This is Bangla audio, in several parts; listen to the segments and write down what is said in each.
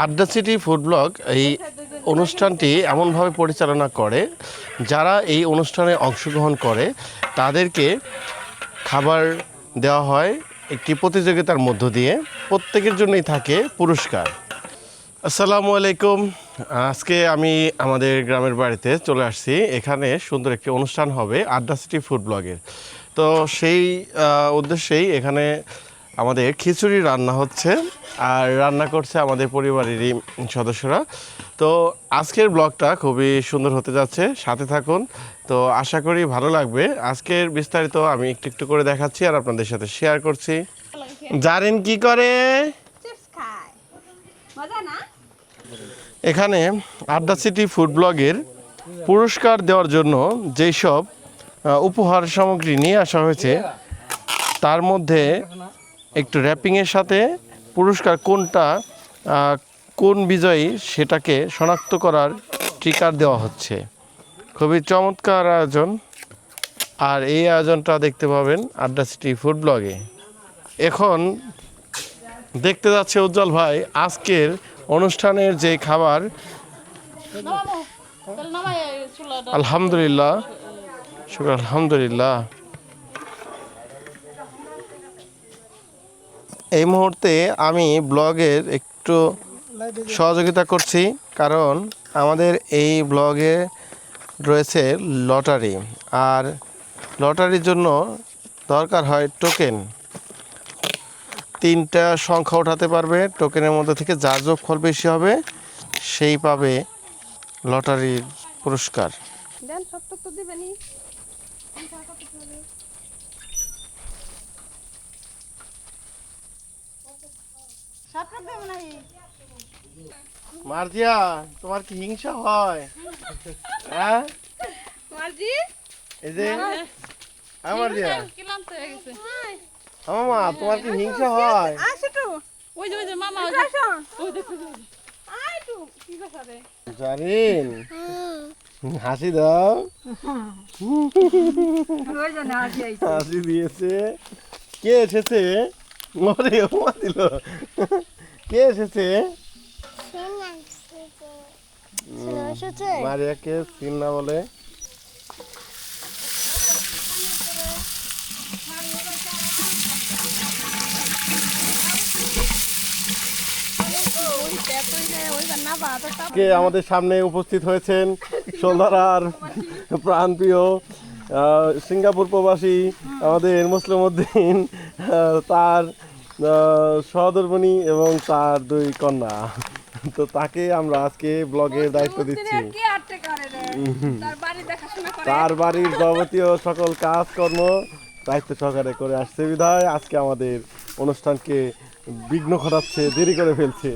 আড্ডা সিটি ফুড ব্লগ এই অনুষ্ঠানটি এমনভাবে পরিচালনা করে, যারা এই অনুষ্ঠানে অংশগ্রহণ করে, তাদেরকে খাবার দেওয়া হয় একটি প্রতিযোগিতার মধ্য দিয়ে। প্রত্যেকের জন্যই থাকে পুরস্কার। আসসালামু আলাইকুম। আজকে আমি আমাদের গ্রামের বাড়িতে চলে আসছি। এখানে সুন্দর একটি অনুষ্ঠান হবে আড্ডা সিটি ফুড ব্লগের তো সেই উদ্দেশ্যেই এখানে আমাদের খিচুড়ি রান্না হচ্ছে আর রান্না করছে আমাদের পরিবারেরই সদস্যরা। তো আজকের ব্লগটা খুবই সুন্দর হতে যাচ্ছে সাথে থাকুন। তো আশা করি ভালো লাগবে। আজকের বিস্তারিত আমি একটু একটু করে দেখাচ্ছি আর আপনাদের সাথে শেয়ার করছি। জানেন কি করে? এখানে আড্ডা সিটি ফুড ব্লগের পুরস্কার দেওয়ার জন্য যেই সব উপহার সামগ্রী নিয়ে আসা হয়েছে তার মধ্যে একটু র্যাপিংয়ের সাথে পুরস্কার কোনটা কোন বিজয়ী সেটাকে শনাক্ত করার টিকার দেওয়া হচ্ছে। খুবই চমৎকার আয়োজন। আর এই আয়োজনটা দেখতে পাবেন আড্ডা সিটি ফুড ব্লগে। এখন দেখতে যাচ্ছে উজ্জ্বল ভাই আজকের অনুষ্ঠানের যে খাবার আলহামদুলিল্লাহ শুক্র আলহামদুলিল্লাহ। এই মুহূর্তে আমি ব্লগের একটু সহযোগিতা করছি, কারণ আমাদের এই ব্লগে রয়েছে লটারি। আর লটারির জন্য দরকার হয় টোকেন তিনটা সংখ্যা ওঠাতে পারবে টোকেনের মধ্যে থেকে যার যোগফল বেশি হবে, সেই পাবে লটারির পুরস্কার দেন সব তো দিবেনি সাপটা দেব নাই মার্জিয়া তোমার কি হিংসা হয়? হ্যাঁ? মার্জি? এই যে হ্যাঁ ক্লান্ত হয়ে গেছে। আমার মা তোমার কি হিংসা হয়? আসো তো ওই যে ওই যে মামা ওই আসো। ওই দেখো যে। তো কি কথা রে? জানিন হাসি দাও। ওই আইছি। হাসি দিয়েছে। কে এসেছে? মরে ওমা দিল। কে এসেছে? মারিয়াকে সিন্না বলে। কে আমাদের সামনে উপস্থিত হয়েছেন? সোলধারার প্রাণপ্রিয় সিঙ্গাপুর প্রবাসী আমাদের মুসলিম উদ্দিন তার আহ, এবং তার দুই কন্যা। তো তাকে আমরা আজকে ব্লগের দায়িত্ব দিচ্ছি। তার বাড়ির যাবতীয় সকল কাজকর্ম দায়িত্ব সহকারে করে আসছে বিধায়। আজকে আমাদের অনুষ্ঠানকে বিঘ্ন ঘটাচ্ছে দেরি করে ফেলছে।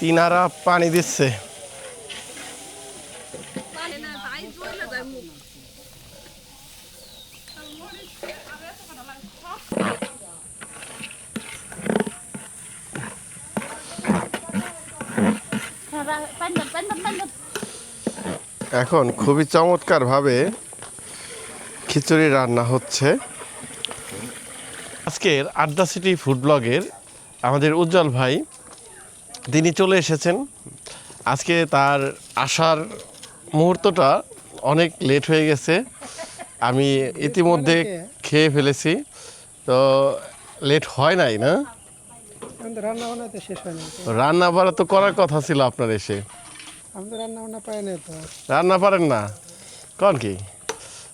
তিনারা পানি দিচ্ছে। এখন খুবই চমৎকারভাবে খিচুড়ি রান্না হচ্ছে। আজকের আড্ডা সিটি ফুড ব্লগের আমাদের উজ্জ্বল ভাই তিনি চলে এসেছেন। আজকে তার আসার মুহূর্তটা অনেক লেট হয়ে গেছে। আমি ইতিমধ্যে খেয়ে ফেলেছি। তো লেট হয় নাই না? আমি তো রান্না বান্না তো শেষ হয়নি রান্না বাড়া তো করার কথা ছিল আপনার এসে। আমি তো রান্না বান্না পাই না তো। রান্না পারেন না? কন কি?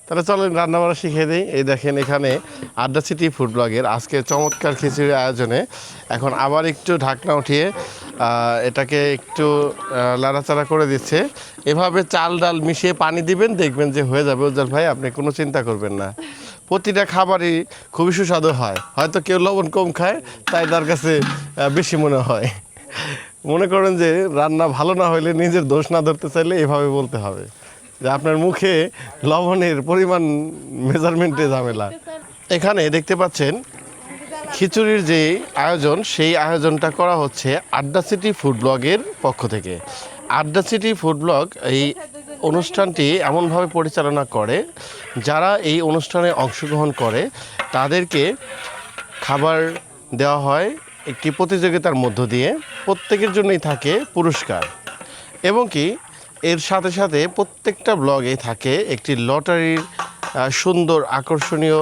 তাহলে চলেন রান্না বান্না শিখিয়ে দিই। এই দেখেন এখানে আড্ডা সিটি ফুড ব্লগের আজকে চমৎকার খিচুড়ি আয়োজনে এখন আবার একটু ঢাকনা উঠিয়ে এটাকে একটু লাড়াচাড়া করে দিচ্ছে। এভাবে চাল ডাল মিশিয়ে পানি দিবেন দেখবেন যে হয়ে যাবে। উজ্জ্বল ভাই আপনি কোনো চিন্তা করবেন না। প্রতিটা খাবারই খুবই সুস্বাদু হয়। হয়তো কেউ লবণ কম খায়, তাই তার কাছে বেশি মনে হয়। মনে করেন যে রান্না ভালো না হলে নিজের দোষ না ধরতে চাইলে এভাবে বলতে হবে। যে আপনার মুখে লবণের পরিমাণ মেজারমেন্টে ঝামেলা। এখানে দেখতে পাচ্ছেন, খিচুড়ির যে আয়োজন, সেই আয়োজনটা করা হচ্ছে আড্ডা সিটি ফুড ব্লগের পক্ষ থেকে। আড্ডা সিটি ফুড ব্লগ এই অনুষ্ঠানটি এমনভাবে পরিচালনা করে, যারা এই অনুষ্ঠানে অংশগ্রহণ করে, তাদেরকে খাবার দেওয়া হয় একটি প্রতিযোগিতার মধ্য দিয়ে, প্রত্যেকের জন্যই থাকে পুরস্কার। এবং কি, এর সাথে সাথে প্রত্যেকটা ব্লগে থাকে একটি লটারির সুন্দর আকর্ষণীয়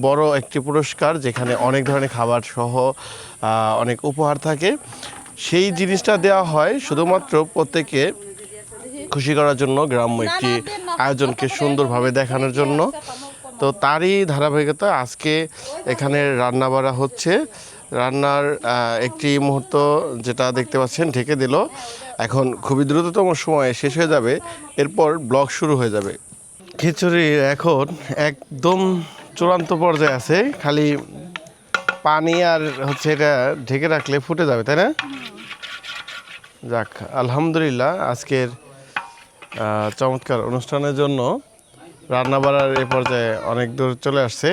বড় একটি পুরস্কার, যেখানে অনেক ধরনের খাবার সহ অনেক উপহার থাকে। সেই জিনিসটা দেওয়া হয় শুধুমাত্র প্রত্যেকে খুশি করার জন্য গ্রাম্য একটি আয়োজনকে সুন্দরভাবে দেখানোর জন্য। তো তারই ধারাবাহিকতা আজকে এখানে রান্না বাড়া হচ্ছে। রান্নার একটি মুহূর্ত যেটা দেখতে পাচ্ছেন ঢেকে দিল। এখন খুবই দ্রুততম সময়ে শেষ হয়ে যাবে। এরপর ব্লগ শুরু হয়ে যাবে। খিচুড়ি এখন একদম চূড়ান্ত পর্যায়ে আছে। খালি পানি আর হচ্ছে এটা ঢেকে রাখলে ফুটে যাবে তাই না? যাক আলহামদুলিল্লাহ আজকের চমৎকার অনুষ্ঠানের জন্য রান্না বাড়ার এ পর্যায়ে অনেক দূর চলে আসছে।